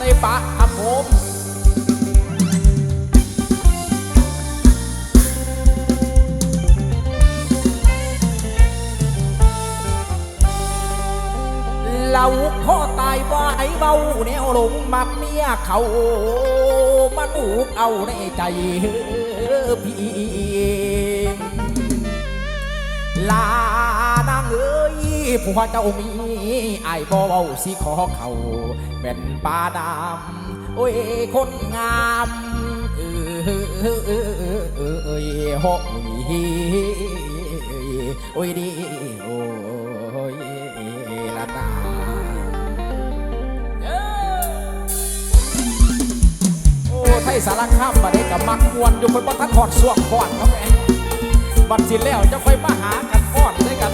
ได้ปะครับผมเราข้อตายว่าให้เบาแนวหลงมักเมียเขามันอุกเอาในใจพี่ลานางเอ้ย ผัวเจ้ามีไอ้บ่เว้าสิขอเขาเป็นปลาดำโอ้ยคนงามเออเออเออเออเออเอยโอ้ยโอ้ยดีโอ้ยละนาโอ้ไทยสารคามมาได้กับมักมวนอยู่คนบ่ทันหอดสวงก่อนครับแม่บัดสิแล้วจะค่อยมาหากันฟ้อนด้วยกัน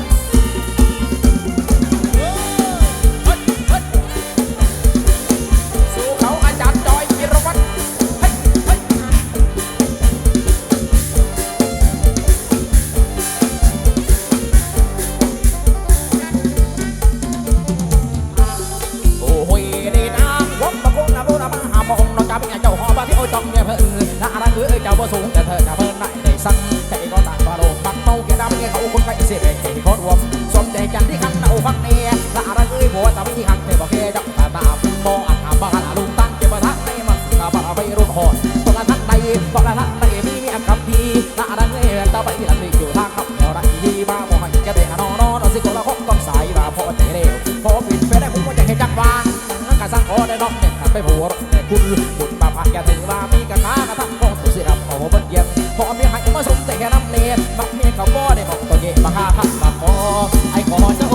เอ้ยเจ้าบ่สูงแต่เธอจะเพิ่นได้ได้สั่งใจก็ต่างว่าโลกบักเมาแกดำแกเขาคนไปเสียไปให้คนรวมสนใจกันที่ขันเอาฟังเน่น่ารักเอ้ยบัวแต่ไม่ที่ขันแต่บอกแค่จับตาตาบ่อันหาบ้านลุงตั้งเก็บมาทักในมันกะบ่ไปรุ่นหอดตละทักใดตละทักใดมีเมียกับพี่น่ารักเอ้ยตาไปหลังนี่อยู่ทางขับเราได้ดีมาบ่ให้แกไปหานอนนอนสิคนละคงต้องสายว่าพอใจเร็วพอปิดไปได้ผมก็จะเห็นจังวางกะสังขอได้น้องเนี่ยไปผัวแต่คุณาหาพักมาขอไอ้ขอจะ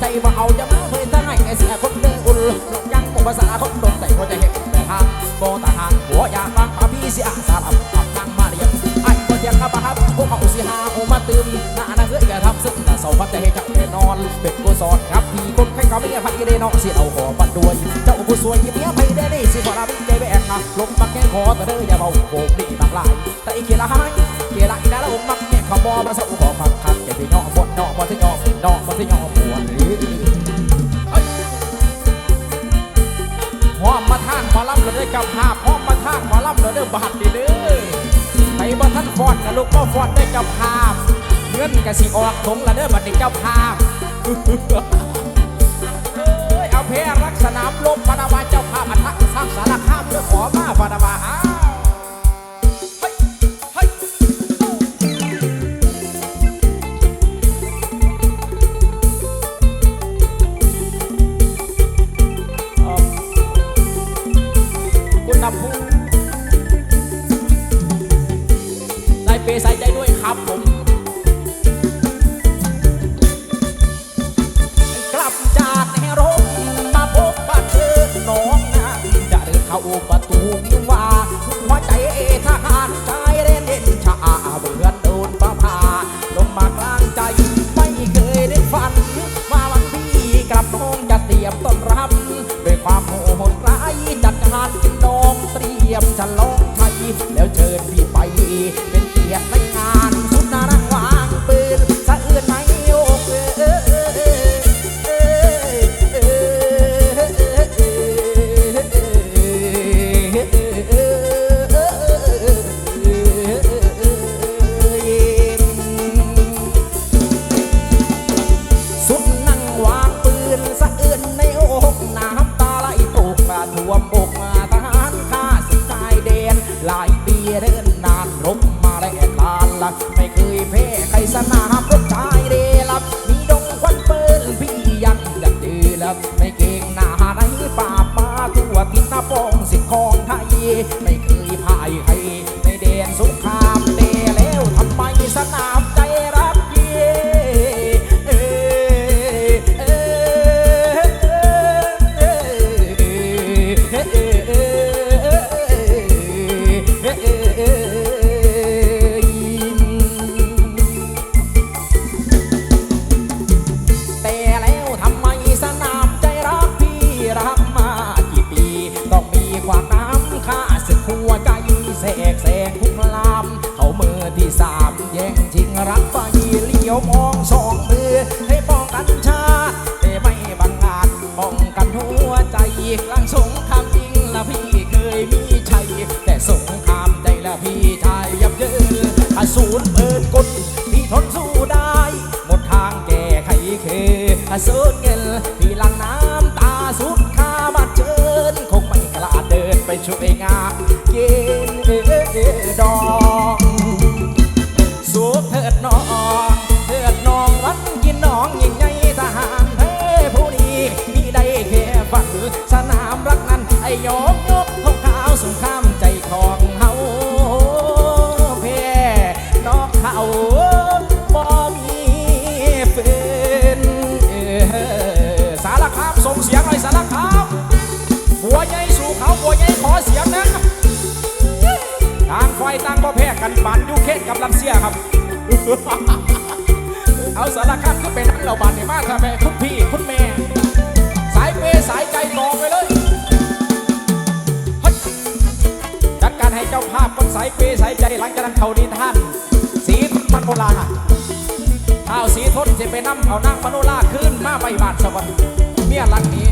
ใจว่าเอาจะมาเพื่อทั้งให้ไอ้เสียคนเดินอุ่นยังคงภาษาคนโดนแต่ก็จะเห็นแต่ทางบ่ตาหางหัวอยากฟังพาพี่เสียสารอับอับนั่งมาเรียมไอ้คนเดียงกับบ้าพวกเขาสิหาโอมาตื่นหน้าหน้าเพื่อแกทำซึ่งน่ะเสาพัดแต่ให้จับแน่นอนเป็ดกูสอนครับพี่คนใครเขาไม่ยังพักอีเดนอกสิเอาขอปัดด้วยเจ้าผู้สวยที่เมียไม่ได้ได้สิขอรับใจแบกนะลงมาแค่ขอแต่เด้ออย่าเบาโบกดีมากลายแต่อีเกียละหายเกียละอีนะแล้วผมมักเนี่ยขบอมาสู้ขอพักคักแกที่ย่อบนย่อบนที่ย่อนย่อบนที่ย่อป เลยกับภาพพร้อมมาทางหมอลำเลยเด้อบาดดีเด้อไปบ่ท่านฟอนะลูกบ่ฟอนได้กับภาพเงินกะสิออกถงละเด้อบัดนี้เจ้าภาพเอ้ยเอาเพรักสนามลบพนาวาเจ้าภาพอันทักสร้างสารคามเรื่องขอมาพนาวาอ้า กันปานยูเคนกับลำเสียครับ เอาสารคัดก็เป็นนักเราบานในมาทำไมคุณพี่คุณแม่ สายเปย์สายใจกองไปเลยจัดการให้เจ้าภาพคนสายเปย์สายใจหลังจากนั้นเขาดีท่าน สีทนมโนลาข้าวสีทนจะไปนำเอานางมโนลาขึ้นมาไปบ้านสวรรค์เมียหลังนี้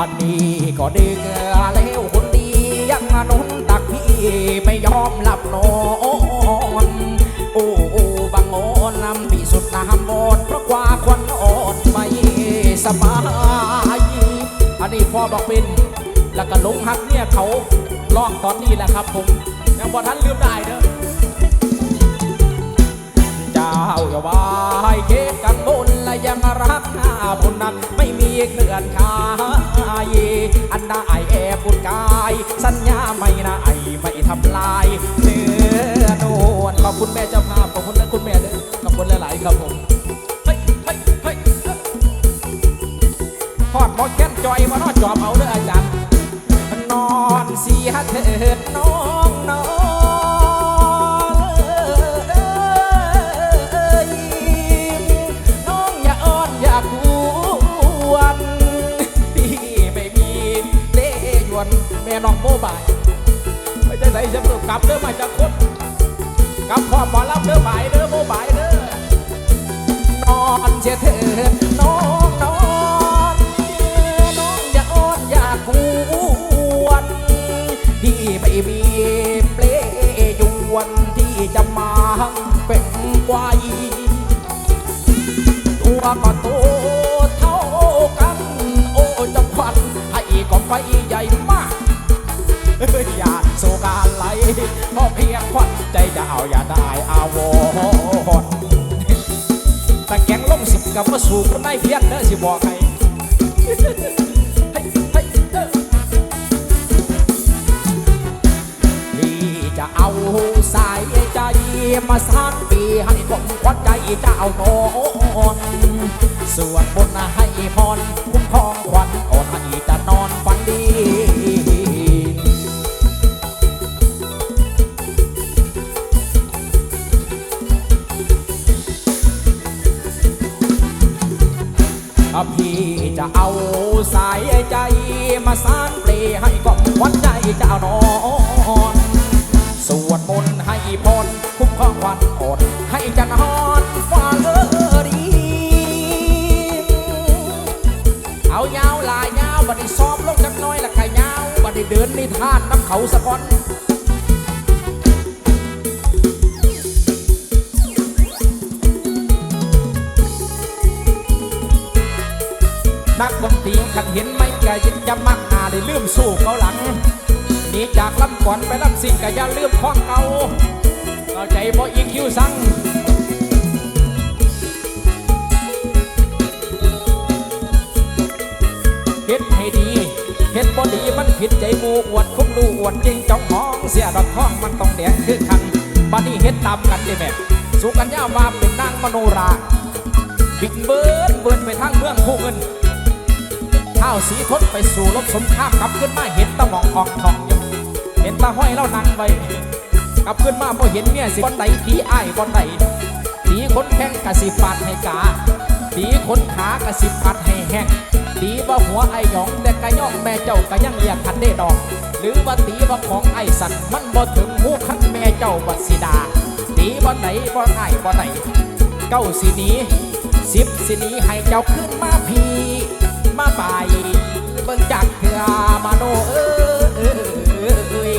อันนี้ก็ดีเกแล้วคนดียังนุนตักพี่ไม่ยอมหลับนอนโอ้โอ้บางโอนนำพี่สุดน้ำบนเพราะกว่าควันอ่อนไม่สบายอันนี้พ่อบอกเป็นแล้วก็ลงหักเนี่ยเขาร้องตอนนี้แหละครับผมยังบ่ทันลืมได้เด้อเจ้าอย่าว่าให้เก็บกันบนและยังรักน้า บนนั้นไม่มีเคลื่อนคายอันได้แอบบุญกาย สัญญาไม่นายไม่ทำลายเนื้อนวลขอบคุณแม่เจ้าภาพขอบคุณและคุณแม่ด้วยขอบคุณหลายๆครับผมเฮ้ยเฮ้ยเฮ้ยทอดหมอแค้นจอยมาทอดจอมเอาเด้ออาจารย์นอนเสียเถิดนอน น้องโมบายไม่ใช่ไหนจะเพิ่มกลับเด้อมาจากคนกลับความหมอรับเด้อบายเด้อโมบายเด้อนอนเสียเถิดน้องนอนน้องอย่าอ้อนอย่ากวนพี่ไม่มีเปลยวนที่จะมาเป็นไกวตัวก็ต อาอย่าได้อาวรณ์แต่แกงล่มสิบกับมาสู่คนได้เพี้ยนเด้อสิบอกให้เฮ้ยเฮ้ยเด้อพี่จะเอาสายใจมาสร้างปีให้ผมควัดใจเจ้านอนสวนบนให้พรคุ้มครองควันอ่อนให้จะนอนฝันดี พี่จะเอาสายใจมาสานเปลให้กล่อมควันใจเจ้านอนสวดมนต์ให้พรคุ้มครองควันอ่อนให้จะนอนฝันเออดี เอายาวลายยาวบัดนี้ซ้อมลงจักน้อยละขายาวบัดนี้เดินในท่านน้ำเขาสะก้อน นักดนตรีขันเห็นไม่กะยินจะมักหาได้ลืมสู้เขาหลังหนีจากลำก่อนไปลำสิ่งกะอย่าลืมข้องเก่าเข้าใจบ่อีคิวสั่งเฮ็ดให้ดีเฮ็ดบ่ดีมันผิดใจมูอวดคุ้มดูอวดจริงจ้องมองเสียดอกท้องมันต้องแดงคือคันบัดนี้เฮ็ดตามกันได้แม่สุกัญญามาเป็นนางมโนรา บินเบิร์นเบิร์นไปทางเมืองคู่เงิน ข้าวสีทดไปสู่รบสมข้ามกลับขึ้นมาเห็นตะหมองออกทองอยู่เห็นตาห้อยเล่านังไปกลับขึ้นมาพอเห็นเมียสิบอนใดผีอ้ายบอนใดผีคนแข้งกะสิฟาดให้กาผีตีคนขากระสิบพัดให้แห้งตีว่าหัวไอหยองแต่กะย่องแม่เจ้าก็ยังเรียกทันได้ดอก หรือว่าตีว่าของไอสันมันบ่ถึงหูคันแม่เจ้าบัดสิดาตีบ่ไหนบ่ไหนบ่ไหนเก้าสิหนีสิบสิหนีให้เจ้าขึ้นมาพี มาไปเบิ่งจากเถื่อมาโนเอ้ย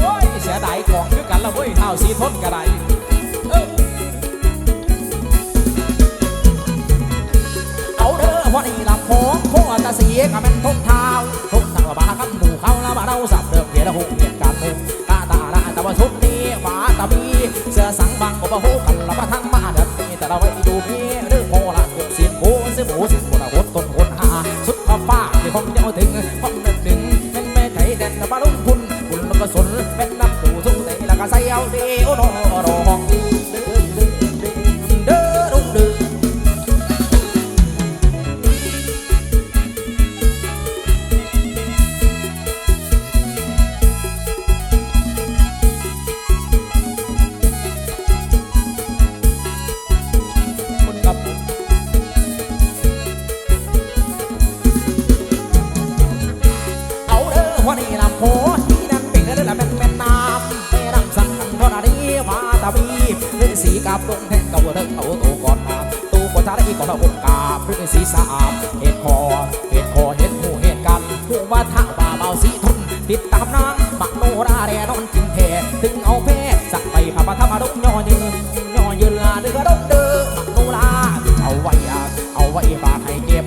โอ้ยเสียดายของคือกันละเว้ยเท่าสีทนก็ได้เอาเด้อพอนี่ละของพวกตาเสียกับแม่นทงเท้าทงเท้าบากันหมู่เขาละมาเราสับเดิมเพียรหุเหตุการณ์มุกาตาละตะวันสุดนี้หมาตะบีเสื้อสังบังบ่บ่ฮู้กัน คุณก็สนเป็นน้ำตูทุกเตะแล้วก็ใส่เอาดีโอ้โนร้อง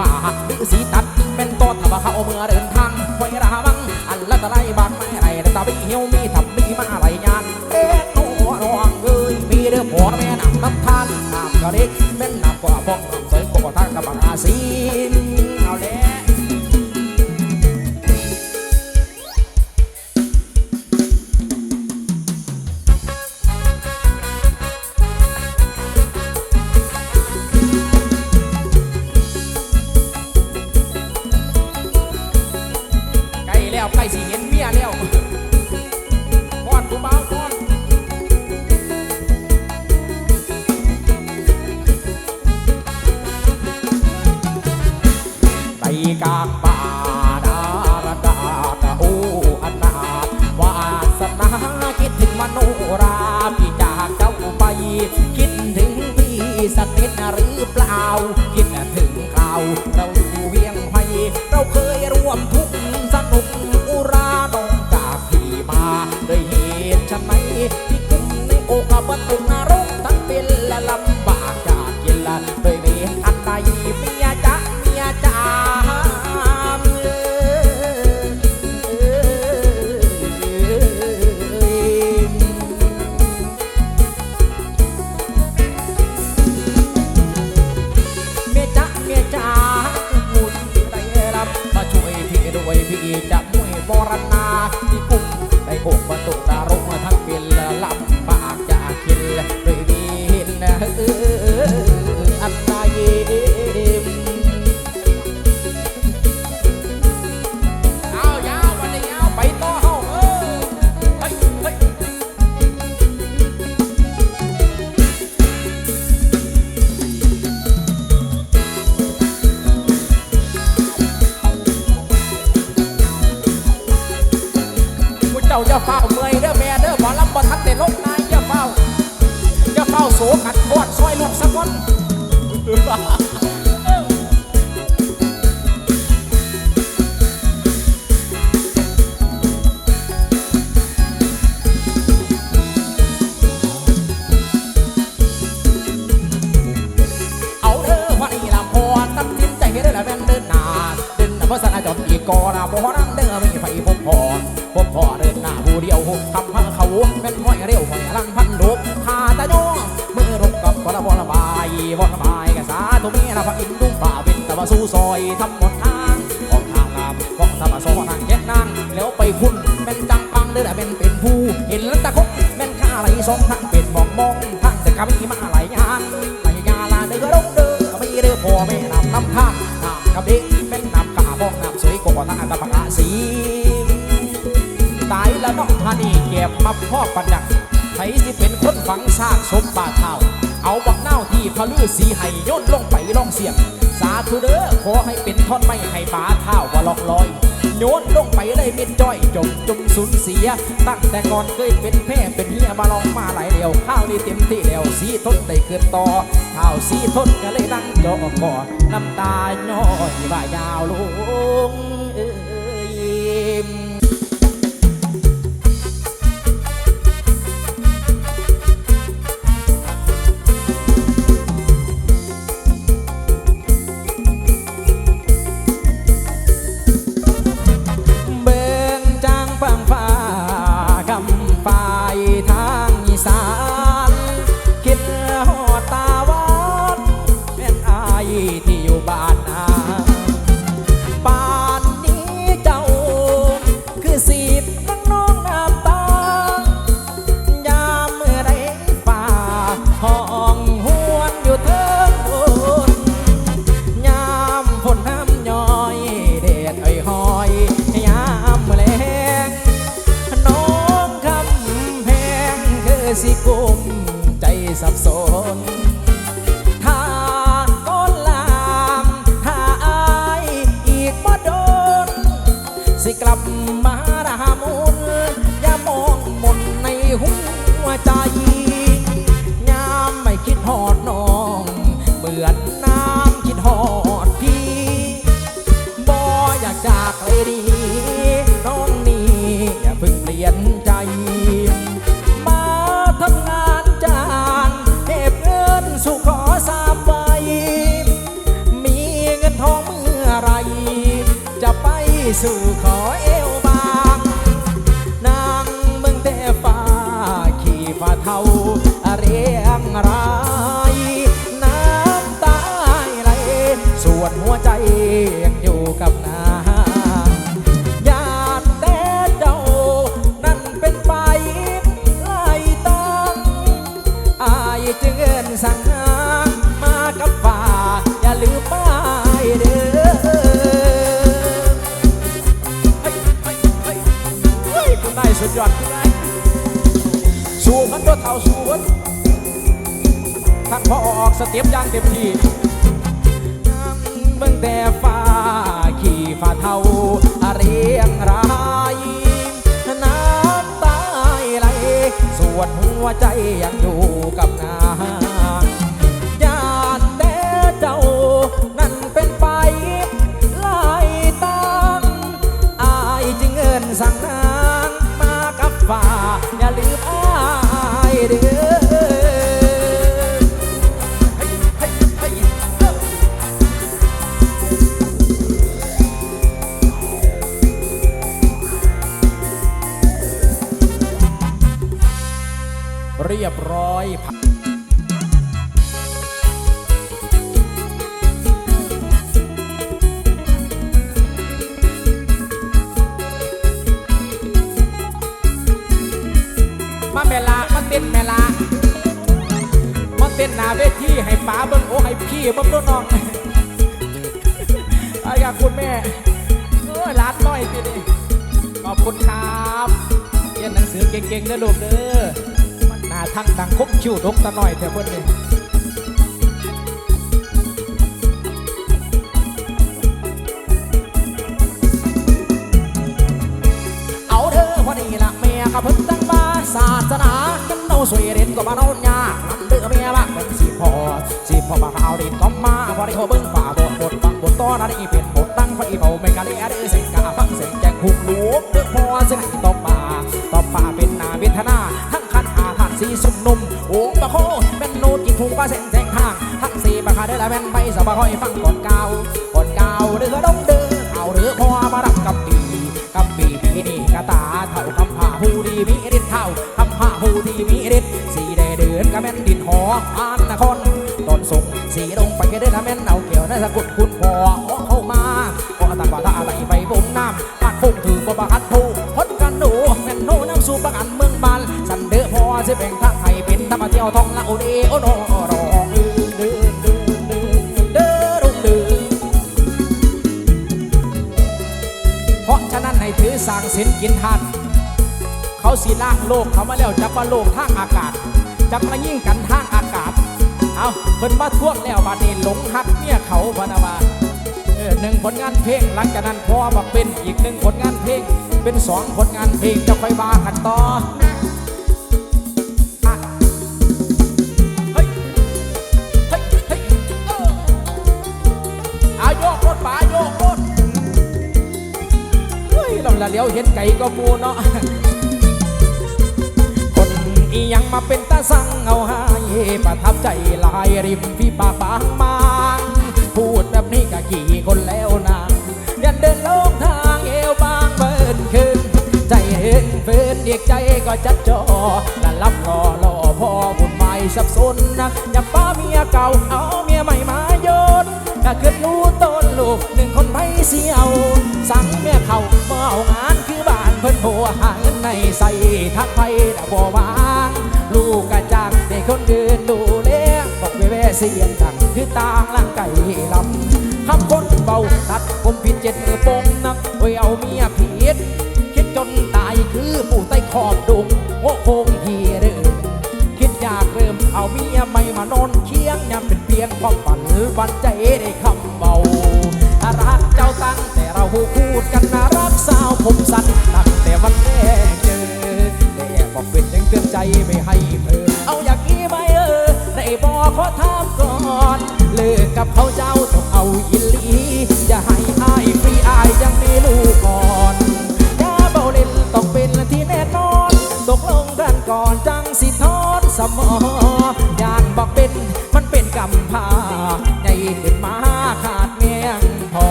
บ้าหรือสีตัดเป็นต้นทว่าเขาเมื่อเดิน พี่สักนิดหรือเปล่ น้าผู้เดียวทำพังเขาเป็นห้อยเร็วห้อยลังพันดุกพาตาโยมือรบกับบ่ละบ่ลบายบ่ลบายกะสาธุมีละพระอินทร์ดุมป่าเป็นตะวันสู้ซอยทำหมดทางของทางงามของธรรมโซนางแยกนางแล้วไปคุณเป็นจังปังเด้อละเป็นเป็นผู้เห็นแล้วตะคกแม่นข้าไหลสองทางเป็นมองมองทางแต่กำมีมา มาพ่อปัญญักไผสิเป็นคนฝังซากสมบาเท่าเอาบักเน่าที่ผลือสีให้โย่นลงไปลองเสียง สาธุเด้อขอให้เป็นท่อนไม้ให้บาเท้าว่าลอกลอยโยนลงไปเลยเมิดจ้อยจมจุมสูญเสีย ตั้งแต่ก่อนเคยเป็นแพ่เป็นเฮียมาลองมาหลายเดียวข้าวนี่เต็มที่แล้วสีทนได้เกินต่อข้าวสีทนก็เลยดังจอกก่อน้ำตาย้อยว่ายาวลงเอ้ย สิกุมใจสับสน ส่วนหัวใจยังอยู่กับนาญาติแต่เจ้า นั่นเป็นไปไล่ตามอายจึงเอินสั่งมากับฝ่า อย่าลืมป้ายเด้อคุณนายสุดยอดคุณนายสู้มันตัวเท่าสู้มันทักพอออกสเต็ปอย่างเต็มที่ แต่ฟ้าขี่ฟ้าเทาเรียงรายน้ำตาไหลสวนหัวใจยังอยู่กับนางญาติแต่เจ้านั่นเป็นไปไล่ตามอายจึงเอินสั่งนางมากับฝ่าอย่าลืมอายเด้อ ยบร้อยมาแม่ลามาเต้นแม่ลามาเต้นหน้าเวทีให้ป๋าเบิ้งโอ้ให้พี่เบิ้งน้องไอ้กับคุณแม่เอ้ยร้านน้อยทีนี้ขอบคุณครับเรียนหนังสือเก่งๆนะลูกเด้อมันหน้า ทั้งดังคบคิ้วดกตะน่อยเถอะเพื่อนนี่เอาเด้อพอดีละแม่กับเพิ่นตั้งมาศาสนากันเอาสวยเด่นก็มาเอาหน้ามันเด้อแม่บ้างเป็นสิพอสิพอมาเอาดินก็มาพอได้เขาเบิ่งฝ่าบทบทบังบทต้อนอะไรเป็นบทตั้งไฟเบาไม่กะเลยเด้อเสียงกาฟังเสียง แม่นไปสบายฟังก่อนเก่าก่อนเก่าเด้อดงเด้อเอาเด้อพอมารับกับปีกับปีปีนี่กะตาเท่าคำผ่าหูดีมีฤทธิ์เท่าคำผ่าหูดีมีฤทธิ์สีแดเดือนกะแม่นดินหออานนครตอนส่งสีลงไปก็ได้อละแม่นเอาเกี่ยวในสกุลคุณพ่อขอเข้ามาขอตั้งว่าถ้าอะไรไปบ่มน้ำปากคงถือบ่บัดผู้พดกันหนูแม่นโนน้ำสู่ประกันเมืองบานสันเด้อพอสิเป็นทางให้เป็นธรรมเที่ยวทองละโอเดโอโน สินกินทาน เขาสีล่างโลกเขามาแล้วจับว่าโลกทางอากาศจับมายิ่งกันทางอากาศ เอาเพิ่นมาทวงแล้วบาดนี้หลงหักเนี่ยเขาพนาวาเออหนึ่งผลงานเพลงหลังจากนั้นพอมาเป็นอีกหนึ่งผลงานเพลงเป็นสองผลงานเพลงจะค่อยว่ากันต่อ ละเลี้ยวเห็นไก่ก็มูเนาะคนอียังมาเป็นตาสั่งเอาให้ประทับใจลายริมพี่ปากบางบางพูดแบบนี้ก็กี่คนแล้วนะยันเดินลงทางเอวบางเบิ้นขึ้น ใจเห็นเฟินเรียกใจก็จัดจอและรับรอรอพ่อบุญไม่สับสนนะอย่าป้าเมียเก่าเอาเมียใหม่มาโยนก็เกิดรู้ เสียวสั่งเมียเขามาเอางานคือบ้านเพิ่นโผหาเงินในใส่ทักไปดบ่วางลูกกระจังเด็กคนอื่นดูเลี้ยงบอกไปแว่เสียงดังคือต่างล่างไก่ลำคำคนเบาตัดผมผิดเจ็ดมือปงนักไว้เอาเมียผิดคิดจนตายคือผู้ใต้ขอบดุงโง่คงทีเดิมคิดอยากเริ่มเอาเมียไม่มานอนเคียงยังเป็นเพียงความฝันวันใจได้คำ ผู้พูดกันนะรักสาวผมสั้น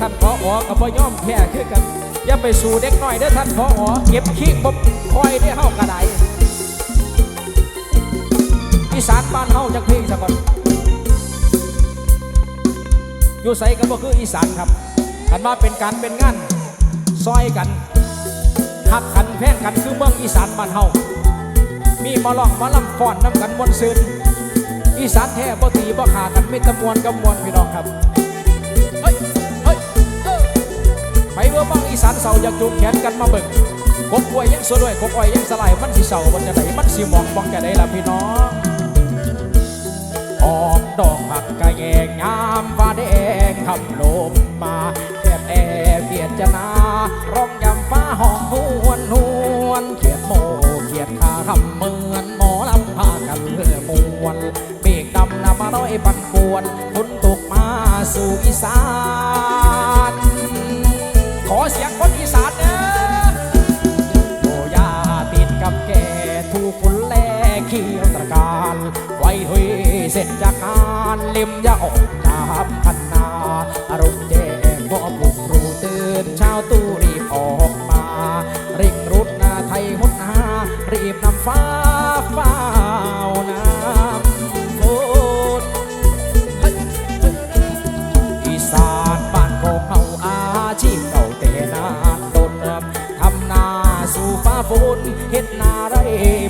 ท่านพออ๋อกับพ่ย่อมแพ้คือกันอย่าไปสู่เด็กน้อยเด้อท่านพออ๋อเก็บขี้บบคอยได้เฮากระไดอีสานบ้านเฮาจักเพลงซะก่อนอยู่ใส่ก็บ่คืออีสานครับกันมาเป็นการเป็นงานซอยกันหักขันแพ่งกันคือเมืองอีสานบ้านเฮามีมาลองมาลำฟ้อนน้ำกันมวนซืนอีสานแท้บ่ตีบ่ขากันไม่ตะมวนกับมวนพี่น้องครับ สานเสาอยากจูงแขนกันมาเบิ่งกบกล้วยยังสวยด้วยกบอ้อยยังสลายมันสิเสามันจะไหนมันสิหมองบองจะได้ละพี่น้องออกดอกผักกะแยงงามฟ้าแดงคำลมมาแอบแอบเกียดจะนาร้องยำฟ้าห้องหวนหวนเขียดโมเขียดขาคำเหมือนหมอลำพากันเรือมวนเมฆดำนามาร้อยปันปวนฝนตกมาสู่อีสาน เสียงคนอีสานเด้อโอยาติดกับแกถูกคนแลเขียวตระการไว้เฮยเสร็จจากงานเล่มยาออกดาบ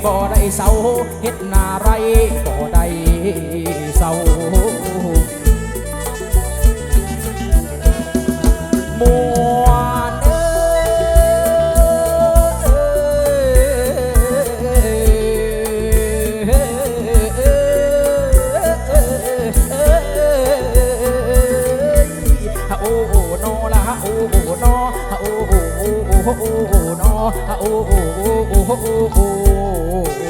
บ่ได้เศร้าเฮ็ดนาไรบ่ได้เศร้า โอ้โอ้โอ้โอ้โอ้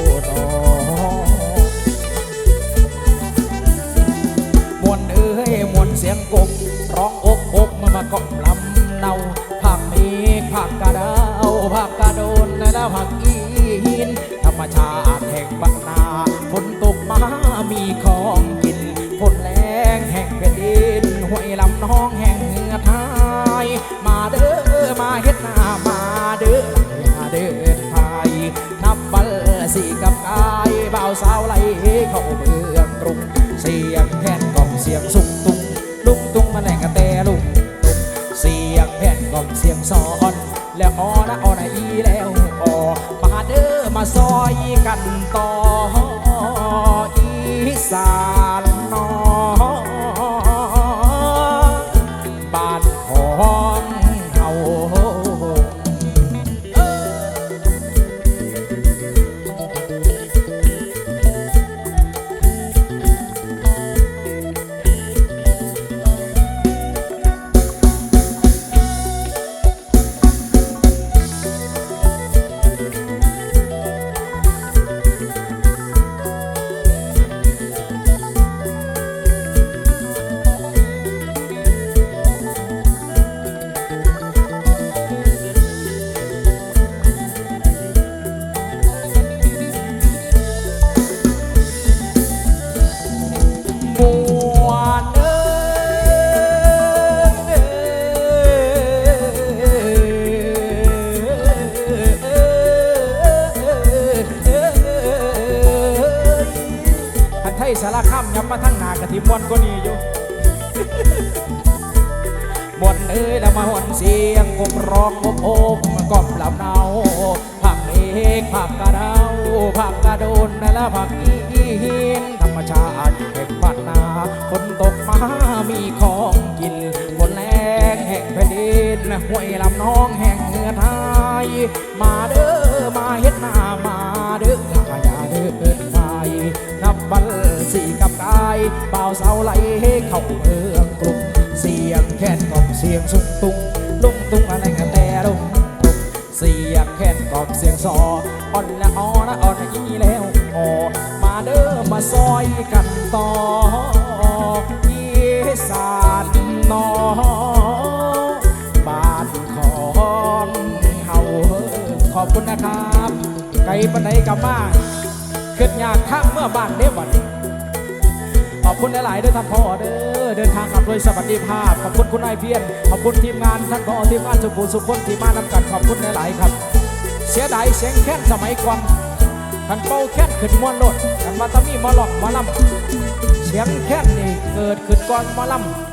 สาวไหลเข้าเบ สาวไหลเข้าเมืองกรุงเสียงแค้นกอมเสียงสุงตุงลุงตุงอะไรกันแต่ลุงตุงเสียงแค้นกอมเสียงซออ่อนละอ่อนละอ่อนอีแล้วออมาเด้อมาซอยกันต่ออีสานนอบ้านของเฮาขอบคุณนะครับ ไกลปันไหนกลับมาขึ้นยากข้างเมื่อบ้านเด้บัดนี้ คุณหลายๆด้วยท่านพ่อเด้อเดินทางกลับโดยสวัสดิภาพขอบคุณคุณนายเพียรขอบคุณทีมงานท่านพ่อทีมงานสุภูสุขคนที่มานำกันขอบคุณหลายๆครับ เสียดายเสียงแค้นสมัยก่อนกันเป่าแค้นขึ้นมวนโลดกันมาตะมีมาหลอกมาลำเสียงแค้นนี่เกิดขึ้นก่อนมาลำ